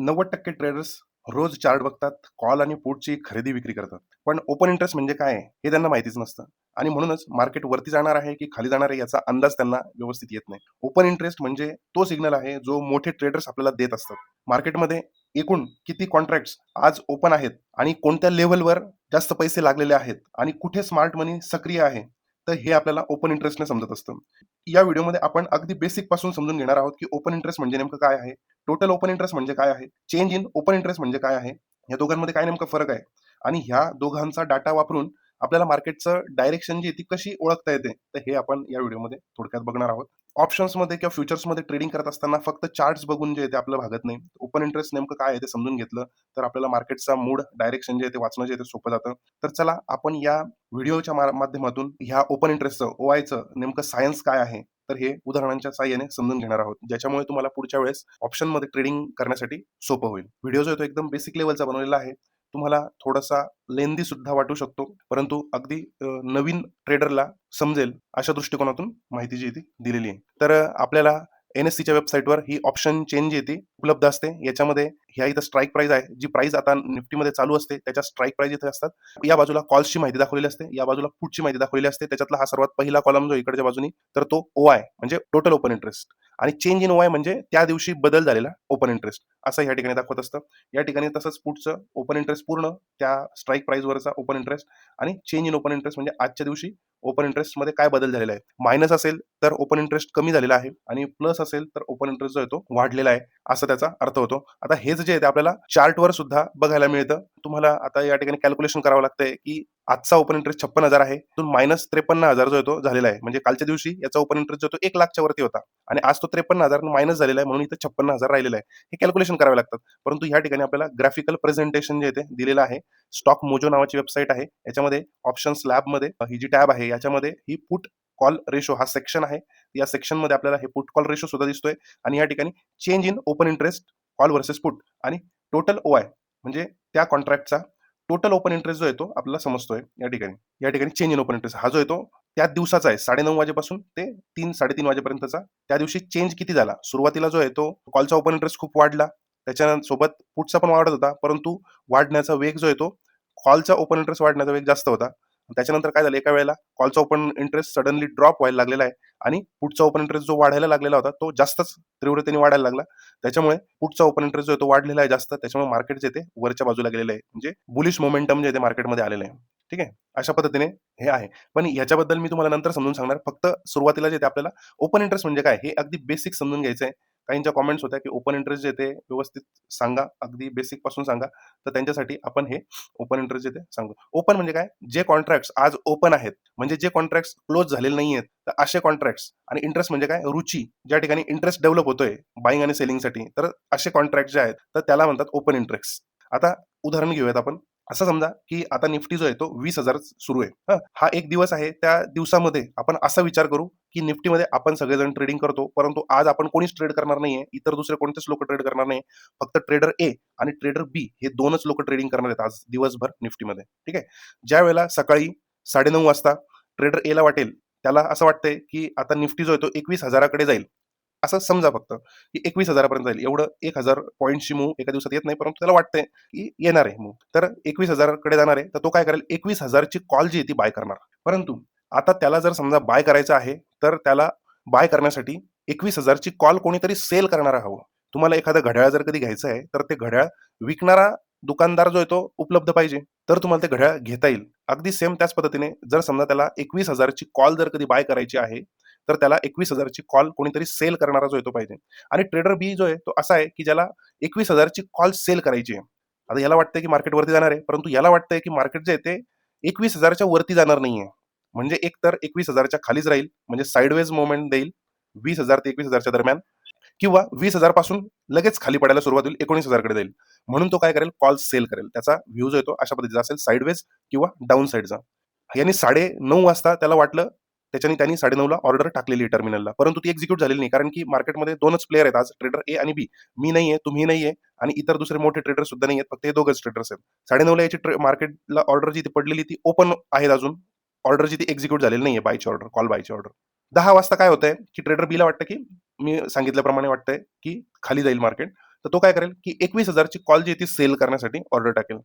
नव्वद टक्के ट्रेडर्स रोज चार्ट बघतात कॉल आणि पुटची खरेदी विक्री करतात. पण ओपन इंटरेस्ट म्हणजे काय? हे त्यांना माहितीच नसतं. आणि म्हणूनच मार्केट वरती जाणार आहे की खाली जाणार आहे याचा अंदाज त्यांना व्यवस्थित येत नाही. ओपन इंटरेस्ट म्हणजे तो सिग्नल आहे जो मोठे ट्रेडर्स आपल्याला देत असतात. मार्केटमध्ये एकूण किती कॉन्ट्रॅक्ट आज ओपन आहेत आणि कोणत्या लेव्हलवर जास्त पैसे लागलेले आहेत आणि कुठे स्मार्ट मनी सक्रिय आहे? तर हे आपल्याला ओपन इंटरेस्टने समजत असतं. या व्हिडिओमध्ये आपण अगदी बेसिकपासून समजून घेणार आहोत की ओपन इंटरेस्ट म्हणजे नेमकं काय आहे? टोटल ओपन इंटरेस्ट म्हणजे काय आहे? चेंज इन ओपन इंटरेस्ट म्हणजे काय आहे? या दोघांमध्ये काय नेमका फरक आहे? आणि ह्या दोघांचा डाटा वापरून आपल्याला मार्केटचं डायरेक्शन जी ती कशी ओळखता येते? तर हे आपण या व्हिडिओमध्ये थोडक्यात बघणार आहोत. ऑप्शन्समध्ये किंवा फ्युचर्समध्ये ट्रेडिंग करत असताना फक्त चार्ट्स बघून जे आहे ते आपलं भागत नाही. ओपन इंटरेस्ट नेमकं काय आहे ते समजून घेतलं तर आपल्याला मार्केटचा मूड डायरेक्शन जे आहे ते वाचणं जे आहे ते सोपं जातं. तर चला आपण या व्हिडिओच्या माध्यमातून ह्या ओपन इंटरेस्टचं ओआयचं नेमकं सायन्स काय आहे तर हे उदाहरणांच्या साह्याने समजून घेणार आहोत. ज्याच्यामुळे तुम्हाला पुढच्या वेळेस ऑप्शनमध्ये ट्रेडिंग करण्यासाठी सोपं होईल. व्हिडिओ जो आहे तो एकदम बेसिक लेवलचा बनवलेला आहे. तुम्हाला थोडासा लेंदी सुद्धा वाटू शकतो. परंतु अगदी नवीन ट्रेडरला समजेल अशा दृष्टिकोनातून माहिती जी ती दिलेली आहे. तर आपल्याला एन एस सीच्या वेबसाईटवर ही ऑप्शन चेंज येते उपलब्ध असते. याच्यामध्ये ह्या इथं स्ट्राईक प्राईज आहे. जी प्राईज आता निफ्टीमध्ये चालू असते त्याच्या स्ट्राईक प्राईज इथे असतात. या बाजूला कॉल्सची माहिती दाखवलेली असते. या बाजूला पुटची माहिती दाखवलेली असते. त्याच्यातला हा सर्वात पहिला कॉलम जो इकडच्या बाजूनी तर तो ओ आय म्हणजे टोटल ओपन इंटरेस्ट आणि चेंज इन ओ आय म्हणजे त्या दिवशी बदल झालेला ओपन इंटरेस्ट असं या ठिकाणी दाखवत असतं. या ठिकाणी तसंच पुढचं ओपन इंटरेस्ट पूर्ण त्या स्ट्राईक प्राइसवरचा ओपन इंटरेस्ट आणि चेंज इन ओपन इंटरेस्ट म्हणजे आजच्या दिवशी ओपन इंटरेस्टमध्ये काय बदल झालेला आहे? मायनस असेल तर ओपन इंटरेस्ट कमी झालेला आहे आणि प्लस असेल तर ओपन इंटरेस्ट जो आहे तो वाढलेला आहे असा त्याचा अर्थ होतो. आता हेच जे आहे ते आपल्याला चार्टवर सुद्धा बघायला मिळतं. तुम्हाला आता या ठिकाणी कॅल्क्युलेशन करावं लागतंय की आजचा ओपन इंटरेस्ट छप्पन हजार आहे. तो मायनस त्रेपन्न हजार जो येतो झालेला आहे. म्हणजे कालच्या दिवशी याचा ओपन इंटरेस्ट जो तो एक लाखच्या वरती होता. आणि आज तो त्रेपन्न हजार मायनस झालेला आहे म्हणून इथं छप्पन्न हजार राहिलेला आहे. हे कॅल्क्युलेशन करावे लागतात. परंतु या ठिकाणी आपल्याला ग्राफिकल प्रेझेंटेशन जे आहे ते दिलेलं आहे. स्टॉक मोजो नावाची वेबसाईट आहे. याच्यामध्ये ऑप्शन्स लॅबमध्ये ही जी टॅब आहे याच्यामध्ये ही पुट कॉल रेशो हा सेक्शन आहे. या सेक्शनमध्ये आपल्याला हे पुट कॉल रेशो सुद्धा दिसतोय. आणि या ठिकाणी change in open interest call versus put आणि टोटल ओ आय म्हणजे त्या कॉन्ट्रॅक्टचा टोटल ओपन इंटरेस्ट जो येतो आपल्याला समजतोय या ठिकाणी. या ठिकाणी चेंज इन ओपन इंटरेस्ट हा जो येतो त्या दिवसाचा आहे साडेनऊ वाजेपासून ते तीन साडेतीन वाजेपर्यंतचा. त्या दिवशी चेंज किती झाला? सुरुवातीला जो येतो कॉलचा ओपन इंटरेस्ट खूप वाढला. त्याच्यासोबत पुटचा पण वाढत होता परंतु वाढण्याचा वेग जो आहे तो कॉलचा ओपन इंटरेस्ट वाढण्याचा वेग जास्त होता. त्याच्यानंतर काय झालं? एका वेळेला कॉलचा ओपन इंटरेस्ट सडनली ड्रॉप व्हायला लागलेला आहे आणि पुढचा ओपन इंटरेस्ट जो वाढायला लागलेला होता तो जास्तच तीव्रतेने वाढायला लागला. त्याच्यामुळे पुढचा ओपन इंटरेस्ट जो आहे तो वाढलेला आहे जास्त. त्याच्यामुळे मार्केट जे ते वरच्या बाजूला गेलेलं आहे. म्हणजे बुलिश मोमेंटम जे ते मार्केटमध्ये आलेलं आहे. ठीक आहे? अशा पद्धतीने हे आहे. पण याच्याबद्दल मी तुम्हाला नंतर समजून सांगणार. फक्त सुरुवातीला जे ते आपल्याला ओपन इंटरेस्ट म्हणजे काय? हे अगदी बेसिक समजून घ्यायचं आहे. काहींच्या कॉमेंट्स होत्या की ओपन इंटरेस्ट जे ते व्यवस्थित सांगा अगदी बेसिकपासून सांगा. तर त्यांच्यासाठी आपण हे ओपन इंटरेस्ट जे ते सांगू. ओपन म्हणजे काय? जे कॉन्ट्रॅक्ट आज ओपन आहेत म्हणजे जे कॉन्ट्रॅक्ट क्लोज झालेले नाही आहेत तर असे कॉन्ट्रॅक्ट आणि इंटरेस्ट म्हणजे काय? रुची. ज्या ठिकाणी इंटरेस्ट डेव्हलप होतोय बाईंग आणि सेलिंगसाठी तर असे कॉन्ट्रॅक्ट जे आहेत तर त्याला म्हणतात ओपन इंटरेस्ट आता उदाहरण घेऊयात आपण. असं समजा की आता निफ्टी जो आहे तो वीस हजार सुरू आहे. हा एक दिवस आहे त्या दिवसामध्ये आपण असा विचार करू की निफ्टीमध्ये आपण सगळेजण ट्रेडिंग करतो परंतु आज आपण कोणीच ट्रेड करणार नाहीये. इतर दुसरे कोणतेच लोक ट्रेड करणार नाही फक्त ट्रेडर ए आणि ट्रेडर बी हे दोनच लोक ट्रेडिंग करणार आहेत आज दिवसभर निफ्टीमध्ये. ठीक आहे? ज्या वेळेला सकाळी साडेनऊ वाजता ट्रेडर एला वाटेल त्याला असं वाटतंय की आता निफ्टी जो आहे तो एकवीस हजाराकडे जाईल. असं समजा फक्त की एकवीस हजारापर्यंत जाईल. एवढं एक हजार पॉईंटची मूव एका दिवसात येत नाही परंतु त्याला वाटतंय की येणार आहे मूव तर एकवीस हजाराकडे जाणार आहे तर तो काय करेल? एकवीस हजारची कॉल जी आहे ती बाय करणार. परंतु आता त्याला जर समजा बाय करायचं आहे तर त्याला बाय करण्यासाठी एकवीस हजारची कॉल कोणीतरी सेल करणारा हवं तुम्हाला एखादं घड्याळ जर कधी घ्यायचं आहे तर ते घड्याळ विकणारा दुकानदार जो आहे तो उपलब्ध पाहिजे. तर तुम्हाला ते घड्याळ घेता येईल. अगदी सेम त्याच पद्धतीने जर समजा त्याला एकवीस हजारची कॉल जर कधी बाय करायची आहे तर त्याला एकवीस हजारची कॉल कोणीतरी सेल करणारा जो आहे तो पाहिजे. आणि ट्रेडर बी जो आहे तो असा आहे की ज्याला एकवीस हजारची कॉल सेल करायची आहे. आता याला वाटतंय की मार्केट वरती जाणार आहे परंतु याला वाटतंय की मार्केट जे आहे ते एकवीस हजारच्या वरती जाणार नाहीये. म्हणजे एक तर एकवीस हजारच्या खालीच राहील म्हणजे साईडवेज मुवमेंट देईल वीस हजार ते एकवीस हजारच्या दरम्यान किंवा वीस हजारपासून लगेच खाली पडायला सुरुवात होईल एकोणीस हजारकडे जाईल. म्हणून तो काय करेल? कॉल सेल करेल. त्याचा व्ह्यू जो येतो अशा पद्धतीचा असेल साईडवेज किंवा डाऊन साईडचा यांनी साडे नऊ वाजता त्याला वाटलं त्याच्याने त्यांनी साडेनऊला ऑर्डर टाकलेली टर्मिनलला परंतु ती एक्झिक्यूट झालेली नाही कारण की मार्केटमध्ये दोनच प्लेअर आहेत. आज ट्रेडर ए आणि बी मी नाहीये तुम्ही नाहीये आणि इतर दुसरे मोठे ट्रेडर सुद्धा नाही आहेत फक्त हे दोघंच ट्रेडर्स आहेत. साडेनऊला याची मार्केटला ऑर्डर जी ती पडलेली ती ओपन आहेत अजून. ऑर्डर जिथे ती एक्झिक्यूट झालेली नाहीये बायची ऑर्डर कॉल बायची ऑर्डर दहा वाजता काय होतंय की ट्रेडर बीला वाटतं की मी सांगितल्याप्रमाणे वाटतंय की खाली जाईल मार्केट तर तो काय करेल की एकवीस हजारची कॉल जी ती सेल करण्यासाठी ऑर्डर टाकेल.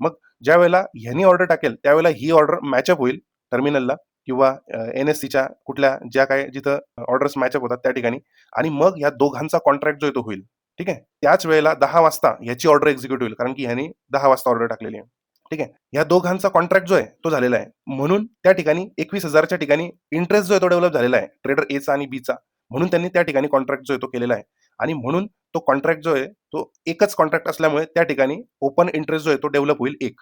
मग ज्या वेळेला ह्यांनी ऑर्डर टाकेल त्यावेळेला ही ऑर्डर मॅचअप होईल टर्मिनलला किंवा एन एस सीच्या कुठल्या ज्या काय जिथं ऑर्डर्स मॅचअप होतात त्या ठिकाणी. आणि मग या दोघांचा कॉन्ट्रॅक्ट जो आहे तो होईल. ठीक आहे? त्याच वेळेला दहा वाजता ह्याची ऑर्डर एक्झिक्यूट होईल कारण की ह्यांनी दहा वाजता ऑर्डर टाकलेली आहे. ठीक आहे? या दोघांचा कॉन्ट्रॅक्ट जो आहे तो झालेला आहे. म्हणून त्या ठिकाणी एकवीस हजारच्या ठिकाणी इंटरेस्ट जो आहे तो डेव्हलप झालेला आहे. ट्रेडर एचा आणि बीचा म्हणून त्यांनी त्या ठिकाणी कॉन्ट्रॅक्ट जो आहे तो केलेला आहे. आणि म्हणून तो कॉन्ट्रॅक्ट जो आहे तो एकच कॉन्ट्रॅक्ट असल्यामुळे त्या ठिकाणी ओपन इंटरेस्ट जो आहे तो डेव्हलप होईल एक.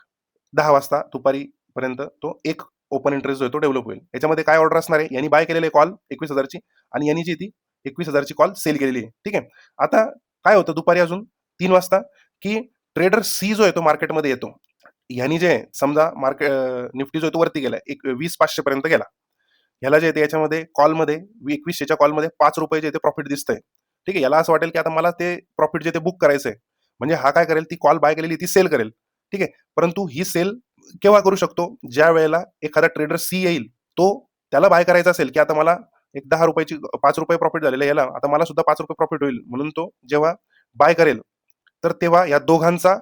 दहा वाजता दुपारी पर्यंत तो एक ओपन इंटरेस्ट जो आहे तो डेव्हलप होईल. याच्यामध्ये काय ऑर्डर असणार आहे? यांनी बाय केलेले कॉल एकवीस हजारची आणि यांनी जी ती एकवीस हजारची कॉल सेल केलेली आहे. ठीक आहे? आता काय होतं दुपारी अजून? तीन वाजता की ट्रेडर सी जो आहे तो मार्केटमध्ये येतो. ह्यानी जे आहे, समजा मार्केट निफ्टी जो आहे तो वरती गेला एक वीस पाचशे पर्यंत गेला. ह्याला जे आहे याच्यामध्ये कॉलमध्ये एकवीसशेच्या कॉलमध्ये पाच रुपये जे ते प्रॉफिट दिसतंय. ठीक आहे याला असं वाटेल की आता मला ते प्रॉफिट जे ते बुक करायचंय. म्हणजे हा काय करेल ती कॉल बाय केलेली ती सेल करेल. ठीक आहे परंतु ही सेल केव्हा करू शकतो? ज्या वेळेला एखादा ट्रेडर सी येईल तो त्याला बाय करायचा असेल की आता मला एक दहा रुपयाची पाच रुपये प्रॉफिट झालेलं याला आता मला सुद्धा पाच रुपये प्रॉफिट होईल. म्हणून तो जेव्हा बाय करेल तर तेव्हा या दोघांचा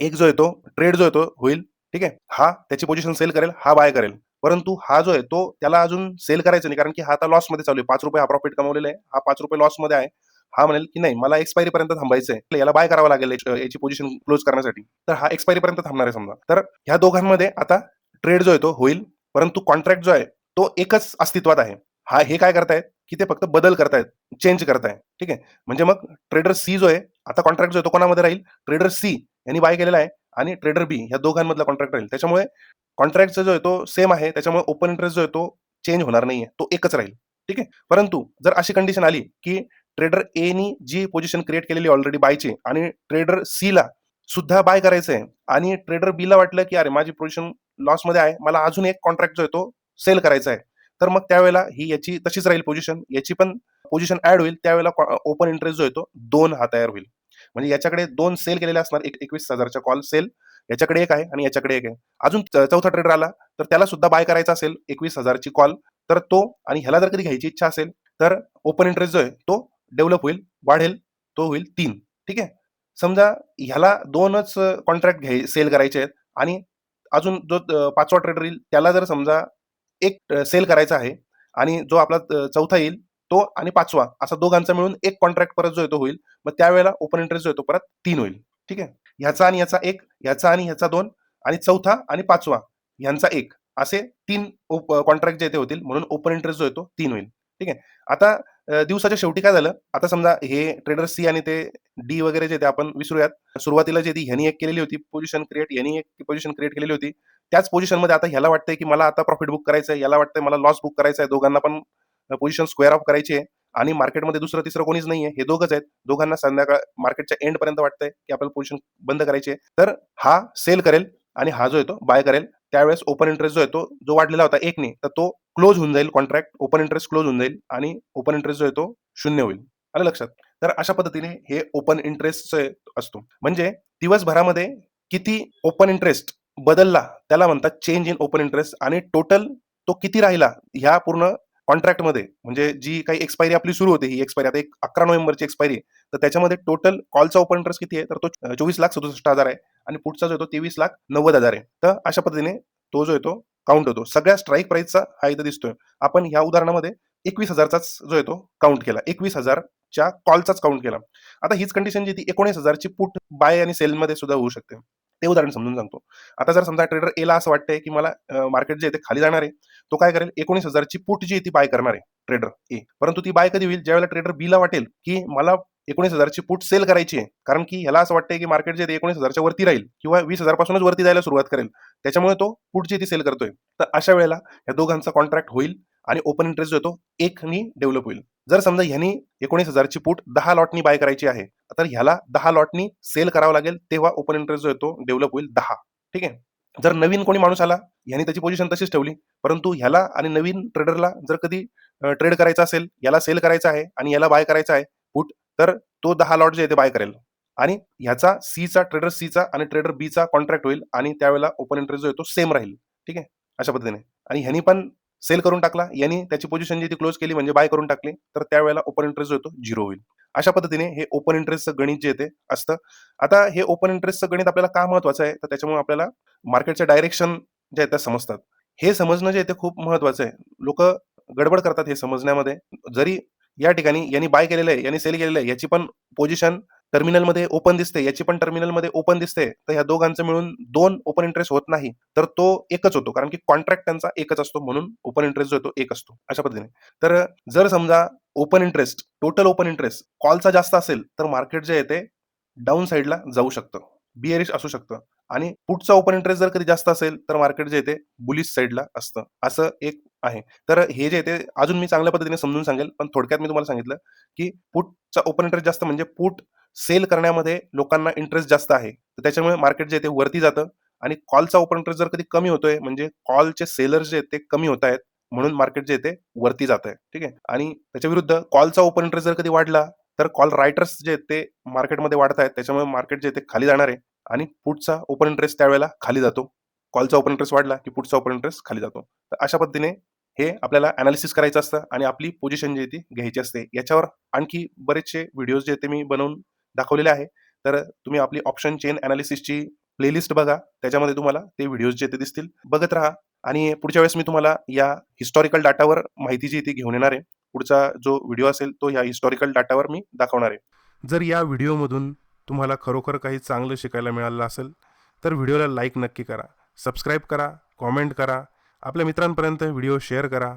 एक जो येतो ट्रेड जो येतो होईल. ठीक आहे? हा त्याची पोझिशन सेल करेल हा बाय करेल. परंतु हा जो आहे तो त्याला अजून सेल करायचा नाही. कारण की हा आता लॉसमध्ये चालू आहे. पाच रुपये हा प्रॉफिट कमवलेला आहे. हा पाच रुपये लॉसमध्ये आहे. हा म्हणेल की नाही मला एक्सपायरी पर्यंत थांबायचं आहे याला बाय करावं लागेल याची याची पोझिशन क्लोज करण्यासाठी. तर हा एक्सपायरी पर्यंत थांबणार आहे समजा. तर ह्या दोघांमध्ये आता ट्रेड जो आहे तो होईल. परंतु कॉन्ट्रॅक्ट जो आहे तो एकच अस्तित्वात आहे. हा हे काय करतायत? की ते फक्त बदल करतायत. चेंज करताय ठीक आहे? म्हणजे मग ट्रेडर सी जो आहे आता कॉन्ट्रॅक्ट जो आहे तो कोणामध्ये राहील? ट्रेडर सी यांनी बाय केलेला आहे आणि ट्रेडर बी ह्या दोघांमधला कॉन्ट्रॅक्ट राहील. त्याच्यामुळे कॉन्ट्रॅक्टचा जो आहे तो सेम आहे. त्याच्यामुळे ओपन इंटरेस्ट जो आहे तो चेंज होणार नाहीये. तो एकच राहील. ठीक आहे? परंतु जर अशी कंडिशन आली की ट्रेडर एनी जी पोझिशन क्रिएट केलेली ऑलरेडी बायची आणि ट्रेडर सी ला सुद्धा बाय करायचं आहे आणि ट्रेडर बीला वाटलं की अरे माझी पोझिशन लॉसमध्ये आहे मला अजून एक कॉन्ट्रॅक्ट जो आहे तो सेल करायचा आहे तर मग त्यावेळेला ही याची तशीच राहील पोझिशन याची पण पोझिशन ऍड होईल. त्यावेळेला ओपन इंटरेस्ट जो आहे तो दोन हा तयार होईल. म्हणजे याच्याकडे दोन सेल केलेले असणार एक एकवीस हजारच्या कॉल सेल. याच्याकडे एक आहे आणि याच्याकडे एक आहे. अजून च- चौथा ट्रेडर आला तर त्याला सुद्धा बाय करायचा असेल एकवीस हजारची कॉल तर तो आणि ह्याला जर कधी घ्यायची इच्छा असेल तर ओपन इंटरेस्ट जो आहे तो डेव्हलप होईल वाढेल तो होईल तीन. ठीक आहे? समजा ह्याला दोनच कॉन्ट्रॅक्ट घ्याय सेल करायचे आहेत आणि अजून जो पाचवा ट्रेडर येईल त्याला जर समजा एक सेल करायचा आहे आणि जो आपला चौथा येईल तो आणि पाचवा असा दोघांचा मिळून एक कॉन्ट्रॅक्ट परत जो येतो होईल मग त्यावेळेला ओपन इंटरेस्ट जो येतो परत तीन होईल. ठीक आहे? ह्याचा आणि ह्याचा एक ह्याचा आणि ह्याचा दोन आणि चौथा आणि पाचवा ह्यांचा एक असे तीन कॉन्ट्रॅक्ट जे ते होतील म्हणून ओपन इंटरेस्ट जो येतो तीन होईल. ठीक आहे? आता दिवसाच्या शेवटी काय झालं? आता समजा हे ट्रेडर सी आणि ते डी वगैरे जे ते आपण विसरूयात. सुरुवातीला जे ती ह्यांनी एक केलेली होती पोझिशन क्रिएट यांनी एक पोझिशन क्रिएट केलेली होती. त्याच पोझिशनमध्ये आता ह्याला वाटतंय की मला आता प्रॉफिट बुक करायचं आहे याला वाटतंय मला लॉस बुक करायचा आहे दोघांना पण पोझिशन स्क्वेअर ऑफ करायची आहे. आणि मार्केटमध्ये दुसरं तिसरं कोणीच नाहीये. हे दोघंच आहेत. दोघांना संध्याकाळ मार्केटच्या एंड पर्यंत वाटतंय की आपल्याला पोझिशन बंद करायची आहे. तर हा सेल करेल आणि हा जो येतो बाय करेल. त्यावेळेस ओपन इंटरेस्ट जो येतो जो वाढलेला होता एकने तर तो क्लोज होऊन जाईल कॉन्ट्रॅक्ट ओपन इंटरेस्ट क्लोज होऊन जाईल आणि ओपन इंटरेस्ट जो येतो तो शून्य होईल. आलं लक्षात? तर अशा पद्धतीने हे ओपन इंटरेस्ट असतो. म्हणजे दिवसभरामध्ये किती ओपन इंटरेस्ट बदलला त्याला म्हणतात चेंज इन ओपन इंटरेस्ट आणि टोटल तो किती राहिला ह्या पूर्ण कॉन्ट्रॅक्टमध्ये म्हणजे जी काही एक्सपायरी आपली सुरू होते ही एक्सपायरी आता एक अकरा नोव्हेंबरची एक्सपायरी तर त्याच्यामध्ये टोटल कॉलचा ओपन इंटरेस्ट किती आहे? तर तो चोवीस लाख सदुसष्ट हजार आहे आणि पुढचा जो येतो तेवीस लाख नव्वद हजार आहे. तर अशा पद्धतीने तो जो येतो तो काउंट होतो. सगळ्या स्ट्राईक प्राईसचा हा इथं दिसतोय. आपण ह्या उदाहरणामध्ये एकवीस हजारचाच जो आहे तो काउंट केला. एकवीस हजारच्या कॉलचाच काउंट केला. आता हीच कंडिशन जी ती एकोणीस हजारची पुट बाय आणि सेलमध्ये सुद्धा होऊ शकते. ते उदाहरण समजून सांगतो. आता जर समजा ट्रेडर एला असं वाटतंय की मला मार्केट जे आहे ते खाली जाणार आहे तो काय करेल? एकोणीस हजारची पुट जी आहे ती बाय करणार आहे ट्रेडर ए परंतु ती बाय कधी होईल? ज्यावेळेला ट्रेडर बीला वाटेल की मला एकोणीस हजारची पुट सेल करायची आहे कारण की ह्याला असं वाटतंय की मार्केट जे आहे एकोणीस हजारच्या वरती राहील किंवा वीस हजारपासूनच वरती जायला सुरुवात करेल. त्याच्यामुळे तो पुट जी ती सेल करतोय. तर अशा वेळेला या दोघांचा कॉन्ट्रॅक्ट होईल आणि ओपन इंटरेस्ट जो येतो एकनी डेव्हलप होईल. जर समजा ह्यानी एकोणीस हजारची पुट दहा लॉटनी बाय करायची आहे तर ह्याला दहा लॉटनी सेल करावं लागेल तेव्हा ओपन इंटरेस्ट जो येतो डेव्हलप होईल दहा. ठीक आहे? जर नवीन कोणी माणूस आला याने त्याची पोझिशन तशीच ठेवली. परंतु ह्याला आणि नवीन ट्रेडरला जर कधी ट्रेड करायचा असेल याला सेल करायचा आहे आणि याला बाय करायचा आहे पुट तर तो दहा लॉट जे आहे ते बाय करेल. आणि ह्याचा सीचा ट्रेडर सीचा आणि ट्रेडर बीचा कॉन्ट्रॅक्ट होईल आणि त्यावेळेला ओपन इंटरेस्ट जो आहे तो सेम राहील. ठीक आहे? अशा पद्धतीने. आणि ह्यानी पण सेल करून टाकला. यांनी त्याची पोझिशन जी ती क्लोज केली म्हणजे बाय करून टाकली. तर त्यावेळेला ओपन इंटरेस्ट होतो झिरो होईल. अशा पद्धतीने हे ओपन इंटरेस्टचं गणित जे येते असतं. आता हे ओपन इंटरेस्टचं गणित आपल्याला का महत्वाचं आहे? तर त्याच्यामुळे आपल्याला मार्केटचे डायरेक्शन जे आहेत त्या समजतात. हे समजणं जे आहे ते खूप महत्वाचं आहे. लोक गडबड करतात हे समजण्यामध्ये. जरी या ठिकाणी यांनी बाय केलेलं आहे यांनी सेल केलेलं आहे याची पण पोझिशन टर्मिनलमध्ये ओपन दिसते याची पण टर्मिनलमध्ये ओपन दिसते तर ह्या दोघांचं मिळून दोन ओपन इंटरेस्ट होत नाही तर तो एकच होतो कारण की कॉन्ट्रॅक्ट त्यांचा एकच असतो म्हणून ओपन इंटरेस्ट जो तो एक असतो अशा पद्धतीने. तर जर समजा open interest total open interest कॉलचा जास्त असेल तर मार्केट जे आहे ते डाऊन साईडला जाऊ शकतं बिअरिश असू शकतं आणि पुढचा ओपन इंटरेस्ट जर कधी जास्त असेल तर मार्केट जे येते बुलिश साईडला असतं असं एक आहे. तर हे जे येते ते अजून मी चांगल्या पद्धतीने समजून सांगेल पण थोडक्यात मी तुम्हाला सांगितलं की पुटचा ओपन इंटरेस्ट जास्त म्हणजे पुट सेल करण्यामध्ये लोकांना इंटरेस्ट जास्त आहे. तर त्याच्यामुळे मार्केट जे आहे ते वरती जातं आणि कॉलचा ओपन इंटरेस्ट जर कधी कमी होतोय म्हणजे कॉलचे सेलर्स जे आहेत ते कमी होत आहेत म्हणून मार्केट जे आहे ते वरती जात आहे. ठीक आहे? आणि त्याच्या विरुद्ध कॉलचा ओपन इंटरेस्ट जर कधी वाढला तर कॉल रायटर्स जे आहेत ते मार्केटमध्ये वाढत आहेत. त्याच्यामुळे मार्केट जे आहे ते खाली जाणार आहे आणि पुढचा ओपन इंटरेस्ट त्यावेळेला खाली जातो. कॉलचा ओपन इंटरेस्ट वाढला की पुढचा ओपन इंटरेस्ट खाली जातो. तर अशा पद्धतीने हे आपल्याला अनालिसिस करायचं असतं आणि आपली पोझिशन जी आहे ती घ्यायची असते. याच्यावर आणखी बरेचसे व्हिडिओज जे ते मी बनवून दाखवलेले आहे. तर तुम्ही आपली ऑप्शन चेन अनालिसिसची प्लेलिस्ट बघा. त्याच्यामध्ये तुम्हाला ते व्हिडिओज जे ते दिसतील. बघत राहा. आणि पुढच्या वेळेस मी तुम्हाला या हिस्टॉरिकल डाटावर माहिती जी ती घेऊन येणार आहे. पुढचा जो व्हिडिओ असेल तो या हिस्टॉरिकल डाटावर मी दाखवणार आहे. जर या व्हिडिओमधून तुम्हाला खरोखर काही चांगलं शिकायला मिळालं असेल तर व्हिडिओला लाईक नक्की करा. सबस्क्राईब करा कॉमेंट करा. आपल्या मित्रांपर्यंत व्हिडिओ शेअर करा.